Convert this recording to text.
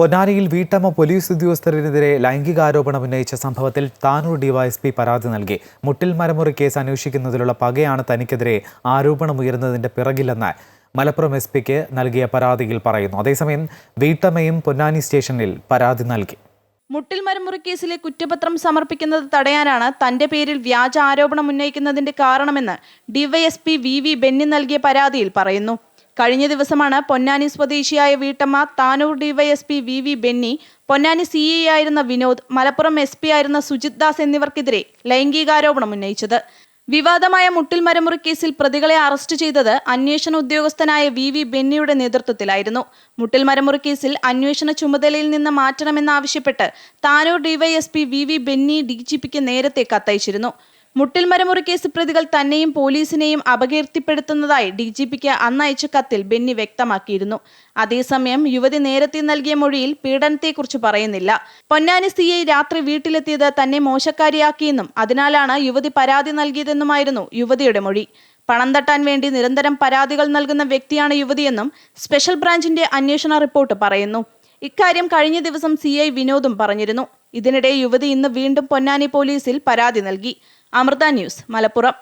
പൊന്നാനിയിൽ വീട്ടമ്മ പോലീസ് ഉദ്യോഗസ്ഥരെതിരെ ലൈംഗികാരോപണം ഉന്നയിച്ച സംഭവത്തിൽ താനൂർ ഡിവൈഎസ്പി പരാതി നൽകി. മുട്ടിൽ മരമുറി കേസ് അന്വേഷിക്കുന്നതിലുള്ള പകയാണ് തനിക്കെതിരെ ആരോപണമുയരുന്നതിന്റെ പിറകിലെന്ന് മലപ്പുറം എസ് പിക്ക് നൽകിയ പരാതിയിൽ പറയുന്നു. അതേസമയം വീട്ടമ്മയും പൊന്നാനി സ്റ്റേഷനിൽ പരാതി നൽകി. മുട്ടിൽ മരമുറി കേസിലെ കുറ്റപത്രം സമർപ്പിക്കുന്നത് തടയാനാണ് തന്റെ പേരിൽ വ്യാജ ആരോപണം ഉന്നയിക്കുന്നതിന്റെ കാരണമെന്ന് ഡിവൈഎസ്പി വി വി ബെന്നി നൽകിയ പരാതിയിൽ പറയുന്നു. കഴിഞ്ഞ ദിവസമാണ് പൊന്നാനി സ്വദേശിയായ വീട്ടമ്മ Tanur DYSP V V Benny Ponnani C I ആയിരുന്ന വിനോദ് മലപ്പുറം എസ് പി ആയിരുന്ന സുജിത് ദാസ് എന്നിവർക്കെതിരെ ലൈംഗികാരോപണം ഉന്നയിച്ചത്. വിവാദമായ മുട്ടിൽ മരമുറി കേസിൽ പ്രതികളെ അറസ്റ്റ് ചെയ്തത് അന്വേഷണ ഉദ്യോഗസ്ഥനായ വി വി ബെന്നിയുടെ നേതൃത്വത്തിലായിരുന്നു. മുട്ടിൽ മരമുറി കേസിൽ അന്വേഷണ ചുമതലയിൽ നിന്ന് മാറ്റണമെന്നാവശ്യപ്പെട്ട് Tanur DYSP V V Benny D G പിക്ക് നേരത്തെ കത്തയച്ചിരുന്നു. മുട്ടിൽ മരമുറി കേസ് പ്രതികൾ തന്നെയും പോലീസിനെയും അപകീർത്തിപ്പെടുത്തുന്നതായി ഡി ജി പിക്ക് അന്നയച്ച കത്തിൽ ബെന്നി വ്യക്തമാക്കിയിരുന്നു. അതേസമയം യുവതി നേരത്തെ നൽകിയ മൊഴിയിൽ പീഡനത്തെക്കുറിച്ച് പറയുന്നില്ല. പൊന്നാനി സി ഐ രാത്രി വീട്ടിലെത്തിയത് തന്നെ മോശക്കാരിയാക്കിയെന്നും അതിനാലാണ് യുവതി പരാതി നൽകിയതെന്നുമായിരുന്നു യുവതിയുടെ മൊഴി. പണം തട്ടാൻ വേണ്ടി നിരന്തരം പരാതികൾ നൽകുന്ന വ്യക്തിയാണ് യുവതിയെന്നും സ്പെഷ്യൽ ബ്രാഞ്ചിന്റെ അന്വേഷണ റിപ്പോർട്ട് പറയുന്നു. ഇക്കാര്യം കഴിഞ്ഞ ദിവസം സി ഐ വിനോദും പറഞ്ഞിരുന്നു. ഇതിനിടെ യുവതി ഇന്ന് വീണ്ടും പൊന്നാനി പോലീസിൽ പരാതി നൽകി. അമൃത ന്യൂസ് മലപ്പുറം.